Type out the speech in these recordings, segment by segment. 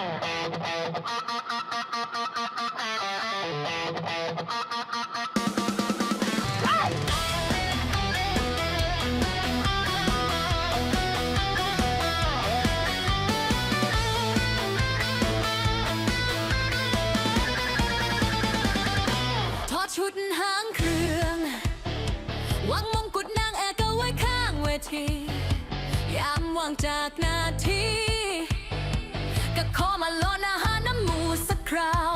ทอดชุดหางเครื่องวางมงกุฎนางเอกเอาไว้ข้างเวที ยามว่างจากนาที ก็ขอมาลดอาหารน้ำหมูสักคราว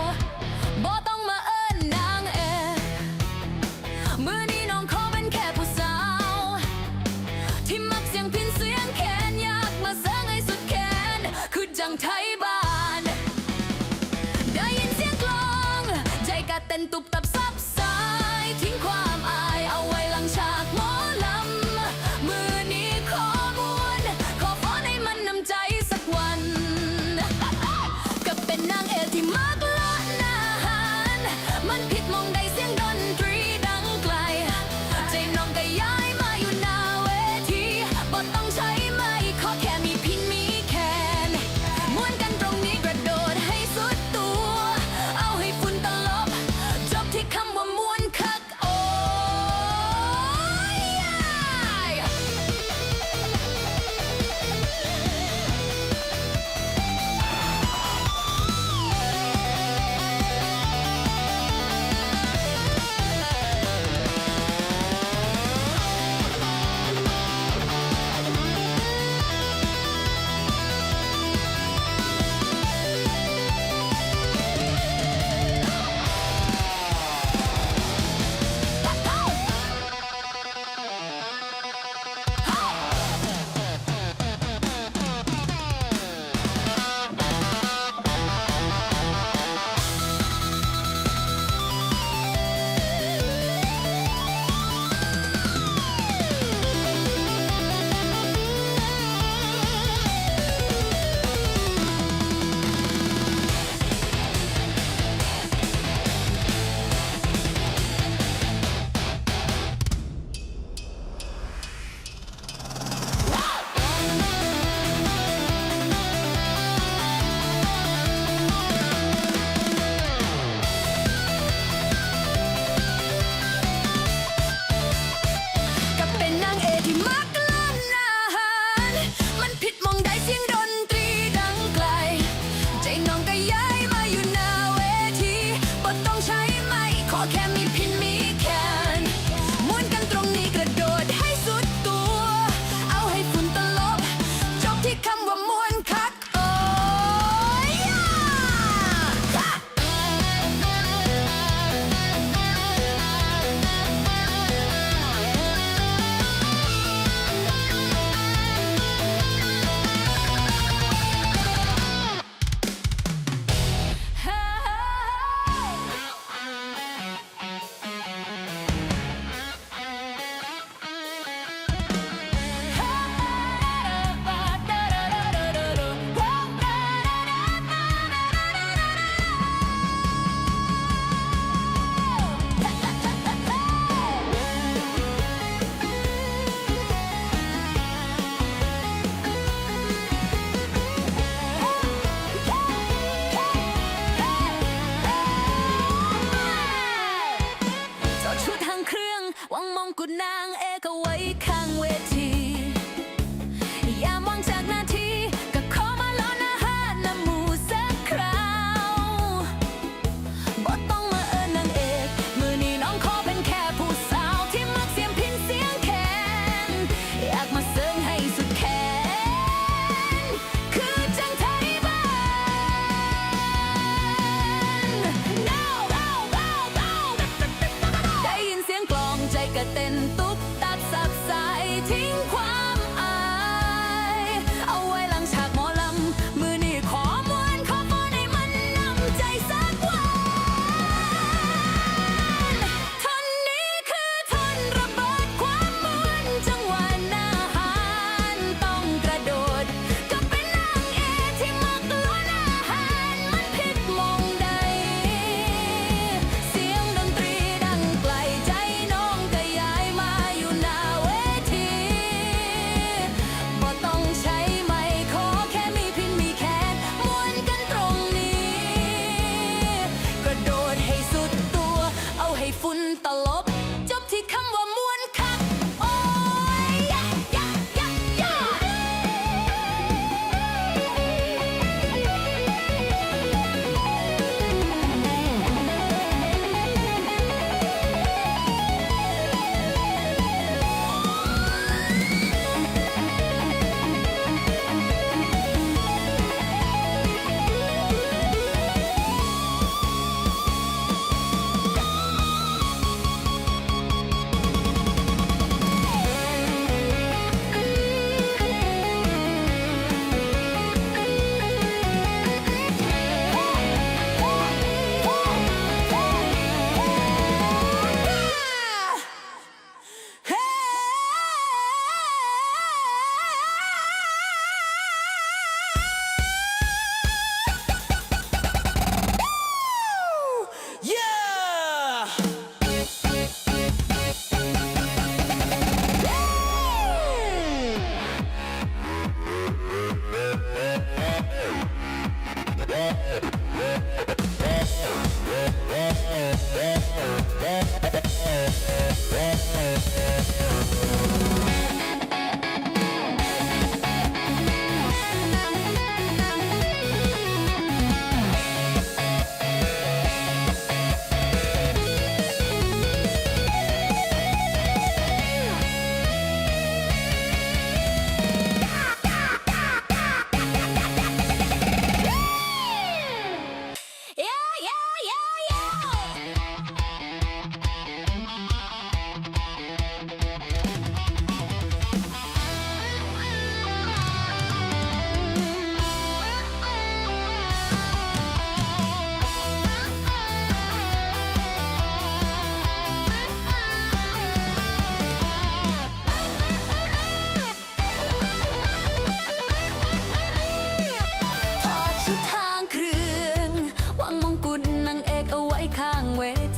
งกุนางเอกเอาไว้ข้างเวที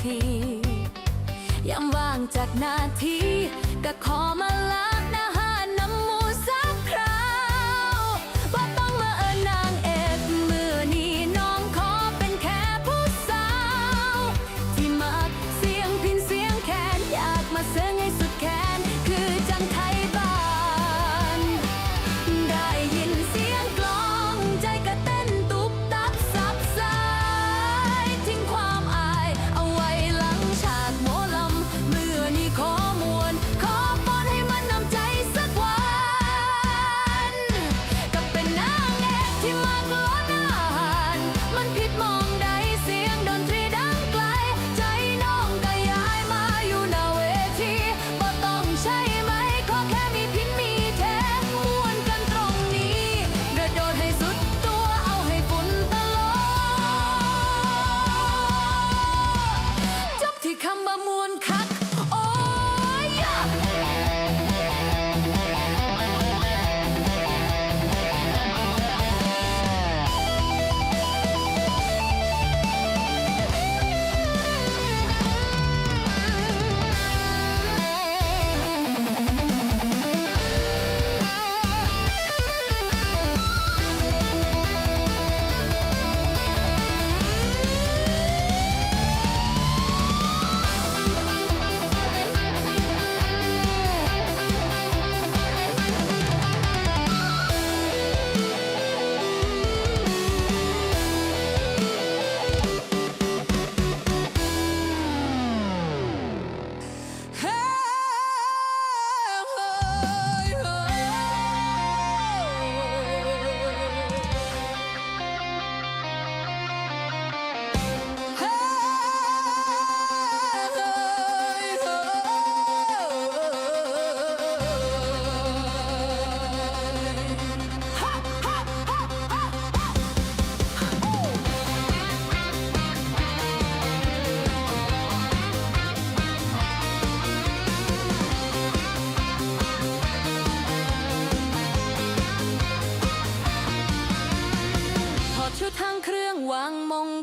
ทียามว่างจากนาทีก็ขอมาล้างหน้า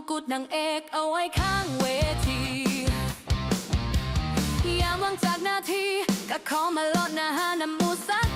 กุฎนางเอกเอาไว้ข้างเวทียามว่างจากหน้าที่ก็ขอมาลดน้าหาน้ำมูสัก